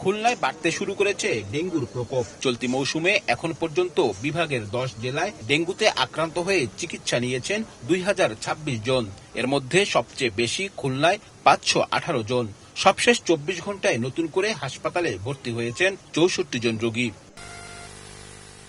খুলনায় বাড়তে শুরু করেছে ডেঙ্গুর প্রকোপ। চলতি মৌসুমে এখন পর্যন্ত বিভাগের দশ জেলায় ডেঙ্গুতে আক্রান্ত হয়ে চিকিৎসা নিয়েছেন দুই হাজার ছাব্বিশ জন। এর মধ্যে সবচেয়ে বেশি খুলনায় পাঁচশো আঠারো জন। সবশেষ চব্বিশ ঘন্টায় নতুন করে হাসপাতালে ভর্তি হয়েছেন চৌষট্টি জন রোগী।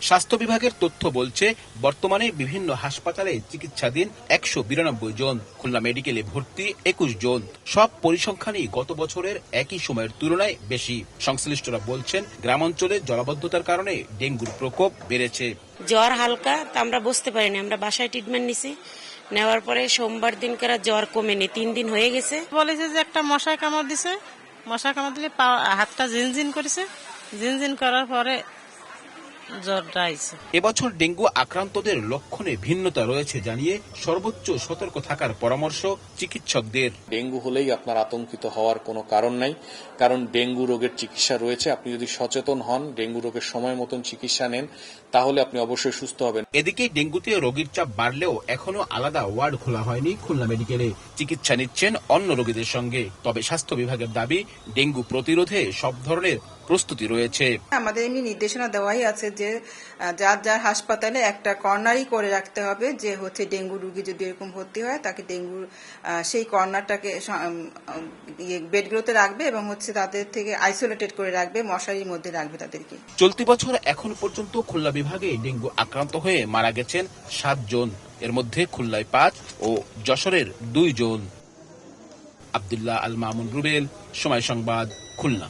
স্বাস্থ্য বিভাগের তথ্য বলছে বর্তমানে বিভিন্ন হাসপাতালে চিকিৎসাধীন একশো বিরানব্বই জন খুলনা মেডিকেলে ভর্তি একুশ জন। সব পরিসংখ্যানই গত বছরের একই সময়ের তুলনায় বেশি। সংশ্লিষ্টরা বলছেন গ্রামাঞ্চলে জলাবদ্ধতার কারণে ডেঙ্গুর প্রকোপ বেড়েছে। জ্বর হালকা তা আমরা বুঝতে পারিনি। আমরা বাসায় ট্রিটমেন্ট নিছি। নেওয়ার পরে সোমবার দিন দিনকার জ্বর কমেনি। তিন দিন হয়ে গেছে। বলেছে যে একটা মশায় কামড় দিছে। মশা কামড় দিলে পা- হাতটা জিনজিন করেছে। জিনজিন করার পরে জ্বরটা আইছে। এবছর ডেঙ্গু আক্রান্তদের লক্ষণে ভিন্নতা রয়েছে জানিয়ে সর্বোচ্চ সতর্ক থাকার পরামর্শ চিকিৎসকদের। ডেঙ্গু হলেই আপনার আতঙ্কিত হওয়ার কোনো কারণ নাই কারণ ডেঙ্গু রোগের চিকিৎসা রয়েছে। আপনি যদি সচেতন হন ডেঙ্গু রোগের সময় মতন চিকিৎসা নেন তাহলে আপনি অবশ্যই সুস্থ হবেন। এদিকে ডেঙ্গুতে রোগীর চাপ বাড়লেও এখনও আলাদা ওয়ার্ড খোলা হয়নি খুলনা মেডিকেলে। চিকিৎসা নিচ্ছেন অন্য রোগীদের সঙ্গে। তবে স্বাস্থ্য বিভাগের দাবি ডেঙ্গু প্রতিরোধে সব ধরনের প্রস্তুতি রয়েছে। আমাদের এমনি নির্দেশনা দেওয়াই আছে যে যার যার হাসপাতালে একটা কর্নারই করে রাখতে হবে যে হচ্ছে ডেঙ্গু রুগী যদি এরকম ভর্তি হয় তাকে ডেঙ্গু সেই কর্নারটাকে ইয়ে বেডগুলোতে রাখবে এবং হচ্ছে তাদের থেকে আইসোলেটেড করে রাখবে মশারির মধ্যে রাখবে তাদেরকে। চলতি বছর এখন পর্যন্ত খুলনা বিভাগে ডেঙ্গু আক্রান্ত হয়ে মারা গেছেন সাত জন। এর মধ্যে খুলনায় পাঁচ ও যশোরের দুই জন। আবদুল্লাহ আল মামুন রুবেল সময় সংবাদ খুলনা।